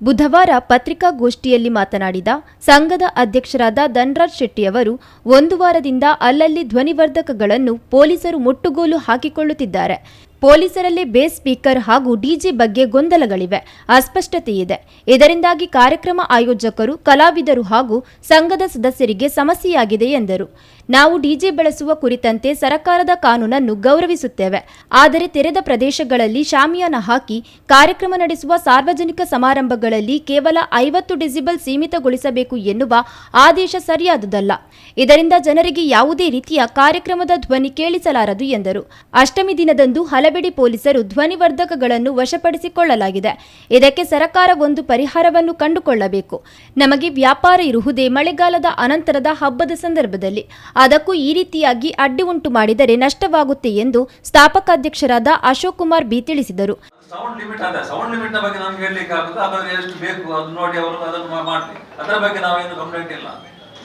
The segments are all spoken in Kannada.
ಬುಧವಾರ ಪತ್ರಿಕಾಗೋಷ್ಠಿಯಲ್ಲಿ ಮಾತನಾಡಿದ ಸಂಘದ ಅಧ್ಯಕ್ಷರಾದ ಧನ್ರಾಜ್ ಶೆಟ್ಟಿಯವರು ಒಂದು ವಾರದಿಂದ ಅಲ್ಲಲ್ಲಿ ಧ್ವನಿವರ್ಧಕಗಳನ್ನು ಪೊಲೀಸರು ಮುಟ್ಟುಗೋಲು ಹಾಕಿಕೊಳ್ಳುತ್ತಿದ್ದಾರೆ. ಪೊಲೀಸರಲ್ಲೇ ಬೇಸ್ ಸ್ಪೀಕರ್ ಹಾಗೂ ಡಿಜೆ ಬಗ್ಗೆ ಗೊಂದಲಗಳಿವೆ. ಅಸ್ಪಷ್ಟತೆ ಇದೆ ಇದರಿಂದಾಗಿ ಕಾರ್ಯಕ್ರಮ ಆಯೋಜಕರು, ಕಲಾವಿದರು ಹಾಗೂ ಸಂಘದ ಸದಸ್ಯರಿಗೆ ಸಮಸ್ಯೆಯಾಗಿದೆ ಎಂದರು. ನಾವು ಡಿಜೆ ಬಳಸುವ ಕುರಿತಂತೆ ಸರಕಾರದ ಕಾನೂನನ್ನು ಗೌರವಿಸುತ್ತೇವೆ. ಆದರೆ ತೆರೆದ ಪ್ರದೇಶಗಳಲ್ಲಿ ಶಾಮಿಯಾನ ಹಾಕಿ ಕಾರ್ಯಕ್ರಮ ನಡೆಸುವ ಸಾರ್ವಜನಿಕ ಸಮಾರಂಭಗಳಲ್ಲಿ ಕೇವಲ ಐವತ್ತು ಡೆಸಿಬಲ್ ಸೀಮಿತಗೊಳಿಸಬೇಕು ಎನ್ನುವ ಆದೇಶ ಸರಿಯಾದುದಲ್ಲ. ಇದರಿಂದ ಜನರಿಗೆ ಯಾವುದೇ ರೀತಿಯ ಕಾರ್ಯಕ್ರಮದ ಧ್ವನಿ ಕೇಳಿಸಲಾರದು ಎಂದರು. ಅಷ್ಟಮಿ ದಿನದಂದು ಹಲವೆಡೆ ಪೊಲೀಸರು ಧ್ವನಿವರ್ಧಕಗಳನ್ನು ವಶಪಡಿಸಿಕೊಳ್ಳಲಾಗಿದೆ. ಇದಕ್ಕೆ ಸರಕಾರ ಒಂದು ಪರಿಹಾರವನ್ನು ಕಂಡುಕೊಳ್ಳಬೇಕು. ನಮಗೆ ವ್ಯಾಪಾರ ಇರುವುದೇ ಮಳೆಗಾಲದ ಅನಂತರದ ಹಬ್ಬದ ಸಂದರ್ಭದಲ್ಲಿ. ಅದಕ್ಕೂ ಈ ರೀತಿಯಾಗಿ ಅಡ್ಡಿ ಉಂಟು ಮಾಡಿದರೆ ನಷ್ಟವಾಗುತ್ತೆ ಎಂದು ಸ್ಥಾಪಕಾಧ್ಯಕ್ಷರಾದ ಅಶೋಕ್ ಕುಮಾರ್ ಬಿ ತಿಳಿಸಿದರು. ಸೌಂಡ್ ಲಿಮಿಟ್ ಅದ ಸೌಂಡ್ ಲಿಮಿಟ್ನ ಬಗ್ಗೆ ನಮ್ಗೆ ಹೇಳಲಿಕ್ಕೆ ಆಗುದು ಅದನ್ನು ಎಷ್ಟು ಬೇಕು ಅದು ನೋಡಿ ಅವರು ಅದನ್ನು ಮಾಡಿ ಅದರ ಬಗ್ಗೆ ನಾವೇನು ಕಂಪ್ಲೇಂಟ್ ಇಲ್ಲ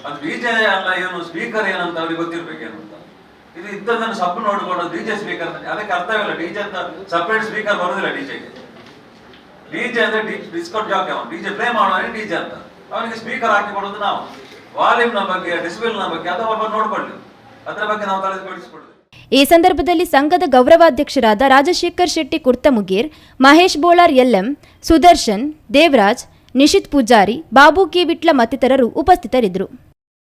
ಅದು ಬಿಜೆ ಅಲ್ಲ, ಏನು ಸ್ಪೀಕರ್ ಏನಂತ ಅವ್ರಿಗೆ ಗೊತ್ತಿರ್ಬೇಕೇನು ಅಂತ. ಇದು ಇದ್ದದನ್ನು ಸಬ್ ನೋಡಿಕೊಂಡು ಡಿಜೆ ಸ್ಪೀಕರ್ ಅದಕ್ಕೆ ಅರ್ಥವಿಲ್ಲ ಡಿಜೆ ಅಂತ ಸಪರೇಟ್ ಸ್ಪೀಕರ್ ಬರುದಿಲ್ಲ ಡಿಜೆಗೆ ಡಿಜೆ ಅಂದ್ರೆ ಡಿಸ್ಕೌಂಟ್ ಜಾಕ್ ಅವನು. ಡಿಜೆ ಪ್ಲೇ ಮಾಡುವವನಿಗೆ ಡಿಜೆ ಅಂತ. ಅವನಿಗೆ ಸ್ಪೀಕರ್ ಹಾಕಿ ಕೊಡೋದು ನಾವು. ವಾಲ್ಯೂಮ್ನ ಬಗ್ಗೆ ಡಿಸ್ಪ್ಲೇಲ್ನ ಬಗ್ಗೆ, ಅದು ಒಬ್ಬ ನೋಡ್ಕೊಳ್ಳಿ. ಅದರ ಬಗ್ಗೆ ನಾವು ತಲೆ ಬಿಡಿಸ್ಕೊಡ್ತೀವಿ ಈ ಸಂದರ್ಭದಲ್ಲಿ ಸಂಘದ ಗೌರವಾಧ್ಯಕ್ಷರಾದ ರಾಜಶೇಖರ್ ಶೆಟ್ಟಿ ಕುರ್ತಮುಗೀರ್ ಮಹೇಶ್ ಬೋಳಾರ್ ಎಲ್ಎಂ ಸುದರ್ಶನ್, ದೇವರಾಜ್, ನಿಶಿತ್ ಪೂಜಾರಿ, ಬಾಬು ಕೆ ವಿಟ್ಲ ಮತ್ತಿತರರು ಉಪಸ್ಥಿತರಿದ್ದರು.